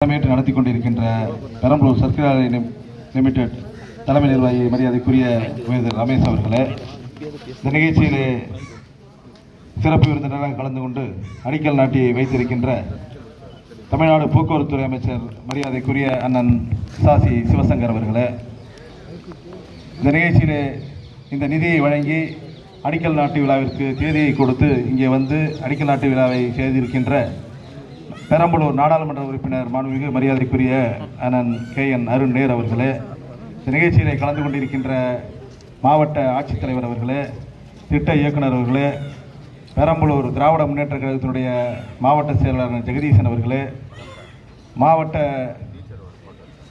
தலைமையேற்று நடத்தி கொண்டிருக்கின்ற பெரம்பலூர் சர்க்கரை லிமிடெட் தலைமை நிர்வாகி மரியாதைக்குரிய உயர்ந்தர் ரமேஷ் அவர்களே இந்த நிகழ்ச்சியிலே சிறப்பு விருந்தினராக கலந்து கொண்டு அடிக்கல் நாட்டி வைத்திருக்கின்ற தமிழ்நாடு போக்குவரத்துறை அமைச்சர் மரியாதைக்குரிய அண்ணன் சாசி சிவசங்கர் அவர்களே இந்த நிகழ்ச்சியிலே இந்த நிதியை வழங்கி அடிக்கல் நாட்டு விழாவிற்கு தேதியை கொடுத்து இங்கே வந்து அடிக்கல் நாட்டு விழாவை செய்திருக்கின்ற பெரம்பலூர் நாடாளுமன்ற உறுப்பினர் மாண்புமிகு மரியாதைக்குரிய அண்ணன் கே என் அருண் நேர் அவர்களே இந்த நிகழ்ச்சியிலே கலந்து கொண்டிருக்கின்ற மாவட்ட ஆட்சித்தலைவர் அவர்களே திட்ட இயக்குனர் அவர்களே பெரம்பலூர் திராவிட முன்னேற்ற கழகத்தினுடைய மாவட்ட செயலாளர் ஜெகதீசன் அவர்களே மாவட்ட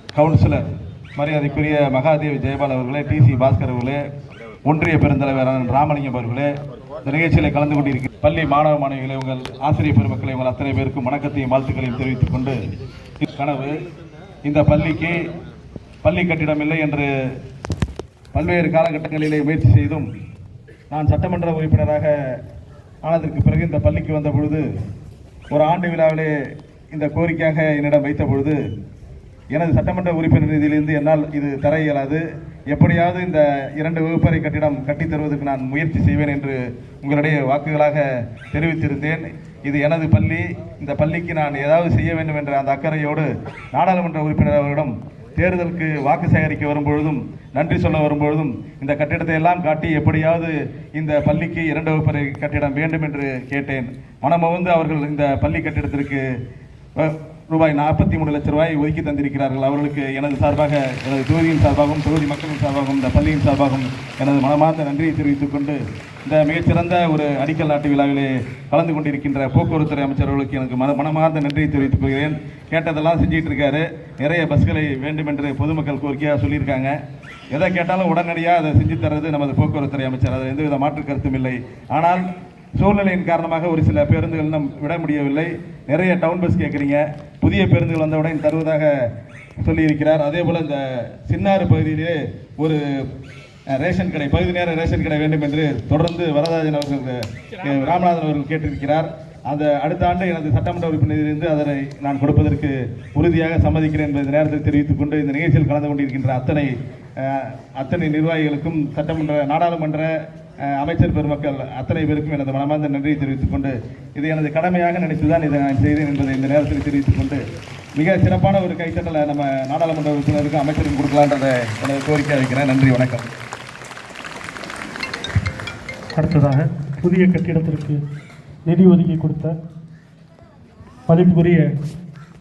கவுன்சிலர் மரியாதைக்குரிய மகாதேவி ஜெயபால் அவர்களே டிசி பாஸ்கர் அவர்களே ஒன்றிய பெருந்தலைவர் ராமலிங்கம் அவர்களே இந்த நிகழ்ச்சியில் கலந்து கொண்டிருக்கிற பள்ளி மாணவ மாணவிகளை உங்கள் ஆசிரியர் பெருமக்களை உங்கள் அத்தனை பேருக்கும் வணக்கத்தையும் வாழ்த்துக்களையும் தெரிவித்துக் கொண்டு கனவு இந்த பள்ளிக்கு பள்ளி கட்டிடம் இல்லை என்று பல்வேறு காலகட்டங்களிலே முயற்சி செய்தும் நான் சட்டமன்ற உறுப்பினராக ஆனதற்கு பிறகு இந்த பள்ளிக்கு வந்த பொழுது ஒரு ஆண்டு விழாவிலே இந்த கோரிக்கையாக என்னிடம் வைத்த பொழுது எனது சட்டமன்ற உறுப்பினர் நிதியிலிருந்து என்னால் இது தர இயலாது. எப்படியாவது இந்த இரண்டு வகுப்பறை கட்டிடம் கட்டித் தருவதற்கு நான் முயற்சி செய்வேன் என்று உங்களுடைய வாக்குகளாக தெரிவித்திருந்தேன். இது எனது பள்ளி. இந்த பள்ளிக்கு நான் ஏதாவது செய்ய வேண்டும் என்ற அந்த அக்கறையோடு நாடாளுமன்ற உறுப்பினர் அவர்களிடம் தேர்தலுக்கு வாக்கு சேகரிக்க வரும்பொழுதும் நன்றி சொல்ல வரும்பொழுதும் இந்த கட்டிடத்தை எல்லாம் காட்டி எப்படியாவது இந்த பள்ளிக்கு இரண்டு வகுப்பறை கட்டிடம் வேண்டும் என்று கேட்டேன். மனமவந்து அவர்கள் இந்த பள்ளி கட்டிடத்திற்கு ரூபாய் நாற்பத்தி மூணு லட்சம் ரூபாய் ஒதுக்கி தந்திருக்கிறார்கள். அவர்களுக்கு எனது சார்பாக எனது தொகுதியின் சார்பாகவும் தொகுதி மக்களின் சார்பாகவும் இந்த பள்ளியின் சார்பாகவும் எனது மனமார்ந்த நன்றியை தெரிவித்துக் கொண்டு இந்த மிகச்சிறந்த ஒரு அடிக்கல் நாட்டு விழாவிலே கலந்து கொண்டிருக்கின்ற போக்குவரத்துறை அமைச்சர்களுக்கு எனக்கு மன மனமார்ந்த நன்றியை தெரிவித்துக் கொள்கிறேன். கேட்டதெல்லாம் செஞ்சிட்டு இருக்காரு. நிறைய பஸ்களை வேண்டும் என்று பொதுமக்கள் கோரிக்கையாக சொல்லியிருக்காங்க. எதை கேட்டாலும் உடனடியாக அதை செஞ்சு தர்றது நமது போக்குவரத்துறை அமைச்சர். அதில் எந்தவித மாற்று கருத்தும் இல்லை. ஆனால் சூழ்நிலையின் காரணமாக ஒரு சில பேருந்துகள் நம் விட முடியவில்லை. நிறைய டவுன் பஸ் கேட்குறீங்க புதிய பேருந்துகள் வந்தவுடன் தருவதாக சொல்லியிருக்கிறார். அதே போல் இந்த சின்னாறு பகுதியிலே ஒரு ரேஷன் கடை பகுதி நேர ரேஷன் கடை வேண்டும் என்று தொடர்ந்து வரதராஜன் அவர்கள் ராமநாதன் அவர்கள் கேட்டிருக்கிறார். அந்த அடுத்த ஆண்டு எனது சட்டமன்ற உறுப்பினரிலிருந்து அதனை நான் கொடுப்பதற்கு உறுதியாக சம்மதிக்கிறேன் என்பதை நேரத்தில் தெரிவித்துக் கொண்டு இந்த நிகழ்ச்சியில் கலந்து கொண்டிருக்கின்ற அத்தனை அத்தனை நிர்வாகிகளுக்கும் சட்டமன்ற நாடாளுமன்ற அமைச்சர் பெருமக்கள் அத்தனை பேருக்கும் எனது மனமார்ந்த நன்றியை தெரிவித்துக் கொண்டு இது எனது கடமையாக நினைத்துதான் இதை நான் செய்தேன் என்பதை இந்த நேரத்தில் தெரிவித்துக் கொண்டு மிக சிறப்பான ஒரு கைத்தட்டலை நம்ம நாடாளுமன்ற உறுப்பினருக்கும் அமைச்சரும் கொடுக்கலான்றதை எனது கோரிக்கை அளிக்கிறேன் நன்றி வணக்கம். அடுத்ததாக புதிய கட்டிடத்திற்கு நிதி ஒதுக்கி கொடுத்த மதிப்புக்குரிய